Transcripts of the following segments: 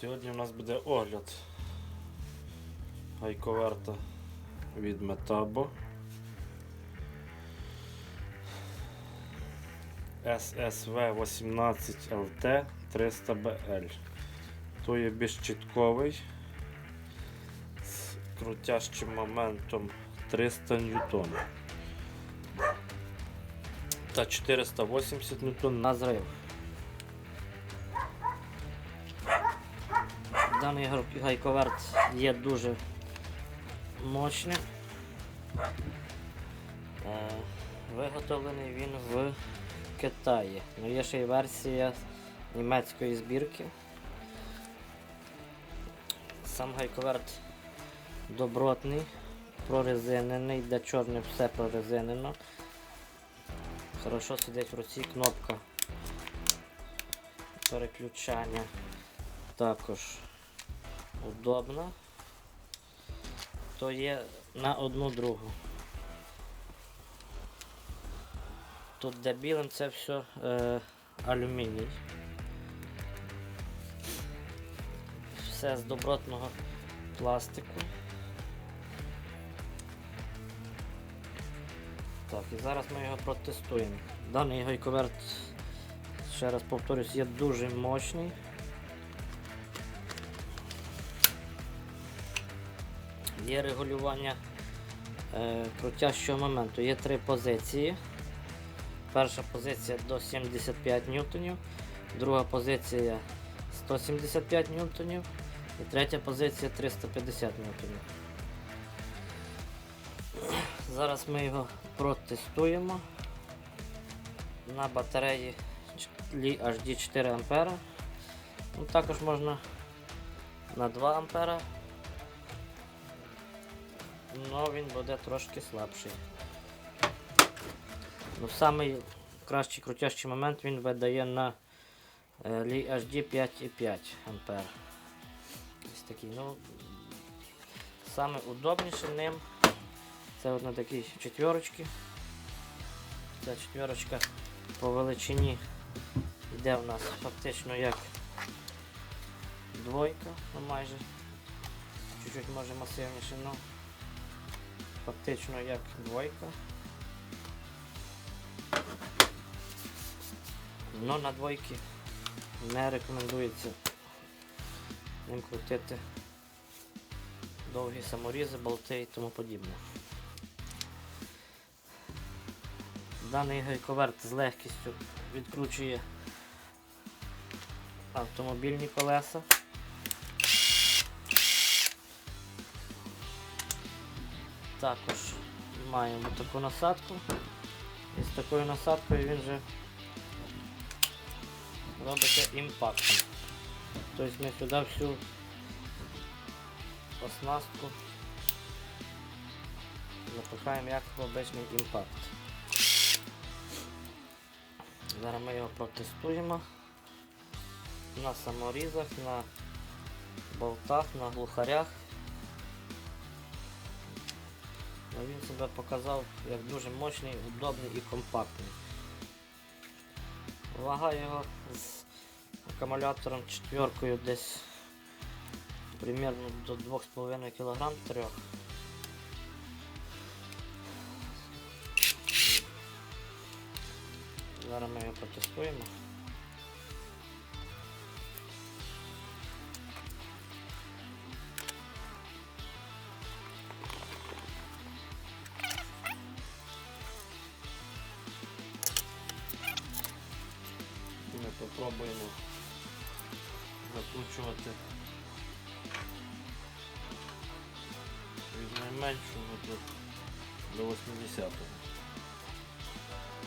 Сьогодні у нас буде огляд гайковерта від Metabo SSV 18 LT 300BL. То є безчітковий з крутящим моментом 300 ньютон та 480 ньютон на зрив. Даний гайковерт є дуже мощним. Е, Виготовлений він в Китаї. Ну, є ще й версія німецької збірки. Сам гайковерт добротний, прорезинений, де чорне все прорезинено. Хорошо сидить в руці кнопка переключання також удобна. То є на одну другу. Тут де білим це все е, алюміній. Все з добротного пластику. Так, і зараз ми його протестуємо. Даний гайковерт, ще раз повторюсь, є дуже мощний. Є регулювання е, крутящого моменту. Є три позиції. Перша позиція до 75 ньютонів, друга позиція 175 ньютонів і третя позиція 350 ньютонів. Зараз ми його протестуємо на батареї HD 4 А. Ну, також можна на 2 ампера але він буде трошки слабший. Ну, Самий кращий крутящий момент він видає на е, Li HD 5,5 А. Ось такий. Ну, саме удобніше ним це от на такій четверочці. Ця четверочка по величині йде у нас фактично як двойка, ну майже чуть-чуть може масивніше, ну фактично як двойка. Но на двойки не рекомендується ним крутити довгі саморізи, болти і тому подібне. Даний гайковерт з легкістю відкручує автомобільні колеса. Також маємо таку насадку. І з такою насадкою він вже робиться імпактом. Тобто ми сюди всю оснастку запихаємо як обичний імпакт. Зараз ми його протестуємо на саморізах, на болтах, на глухарях. Він себе показав як дуже мощний, удобний і компактний. Вага його з акумулятором четверкою десь примерно до 2,5 кг 3. Зараз ми його протестуємо. Ми попробуємо закручувати від найменшого до, до 80-го.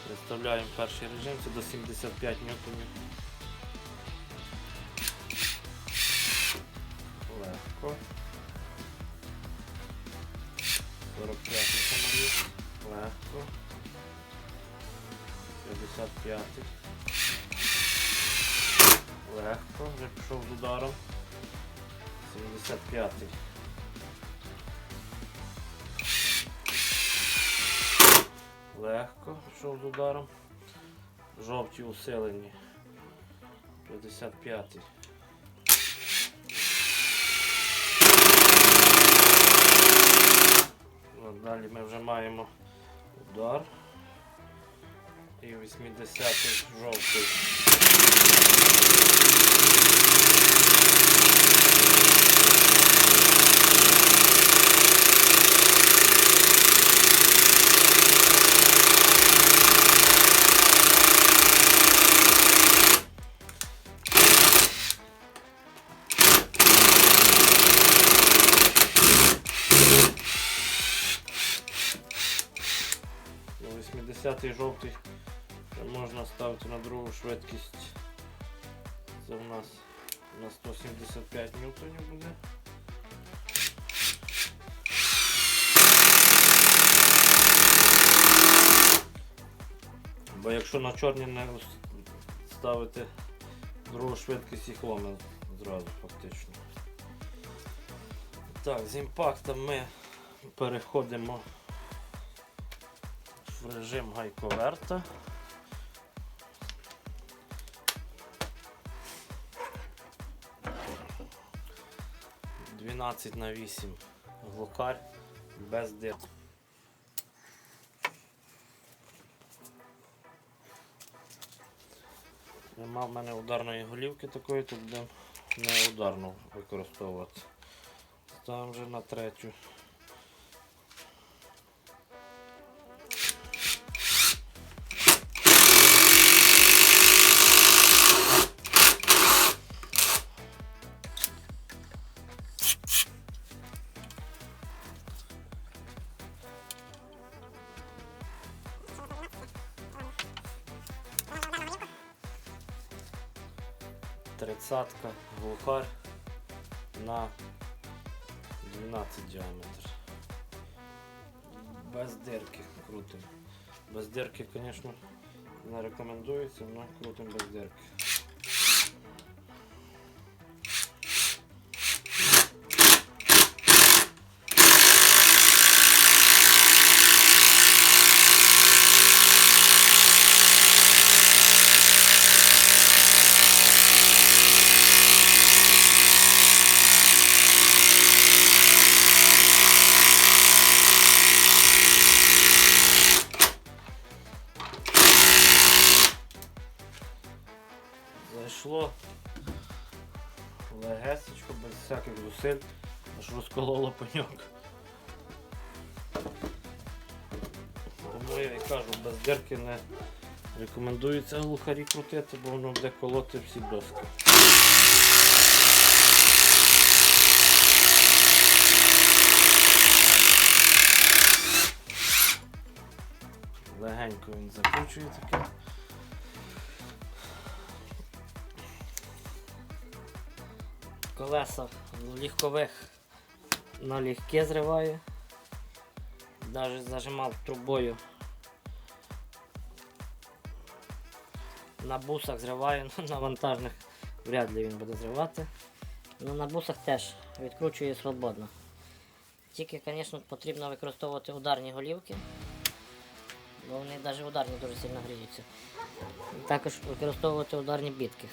Представляємо перший режим, це до 75 ньютонів. Легко. 45 саморіз. Легко. 55. Легко, вже пішов з ударом. 75-й. Легко пішов з ударом. Жовті усилені. 55-й. Далі ми вже маємо удар. І 80-й жовтий. Ну, 80-й жовтий вже можна ставити на другу швидкість. Це в нас на 175 ньютонів буде. Бо якщо на чорні не ставити другу швидкість їх ломить зразу фактично. Так, з імпактом ми переходимо в режим гайковерта. Дванадцять на 8 глухарь без дир. Нема в мене ударної голівки такої, тут будемо не ударну використовувати. Ставимо вже на третю. Тридцатка глухарь на 12 діаметр. Без дирки крутим. Без дирки, звісно, не рекомендується, але крутим без дирки. Зайшло легесечко, без всяких зусиль, аж розкололо пеньок. Тому я і кажу, без дирки не рекомендується глухарі крутити, бо воно буде колоти всі доски. Легенько він закручує таке. Колеса легкових налегке зриваю. Навіть зажимав трубою. На бусах зриваю, ну, на вантажних вряд ли він буде зривати. Ну, на бусах теж відкручує свободно. Тільки, звісно, потрібно використовувати ударні голівки, бо вони навіть ударні дуже сильно гріються. Також використовувати ударні бітки.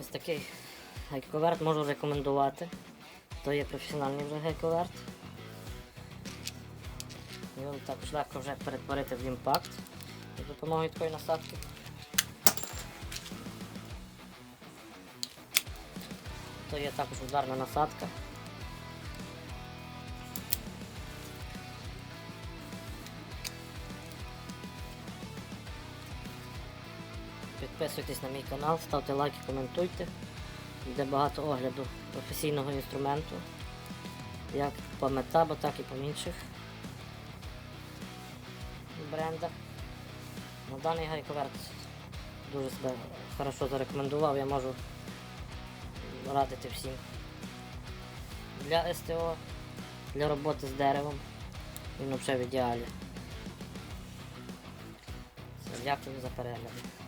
Ось такий гайковерт можу рекомендувати. То є професіональний вже гайковерт. Його також легко вже перетворити в імпакт за допомогою такої насадки. То є також ударна насадка. Підписуйтесь на мій канал, ставте лайки, коментуйте. Йде багато огляду професійного інструменту, як по Метабо, так і по інших брендах. На даний гайковерт дуже себе хорошо зарекомендував, я можу радити всім. Для СТО, для роботи з деревом він взагалі в ідеалі. Дякую за перегляд.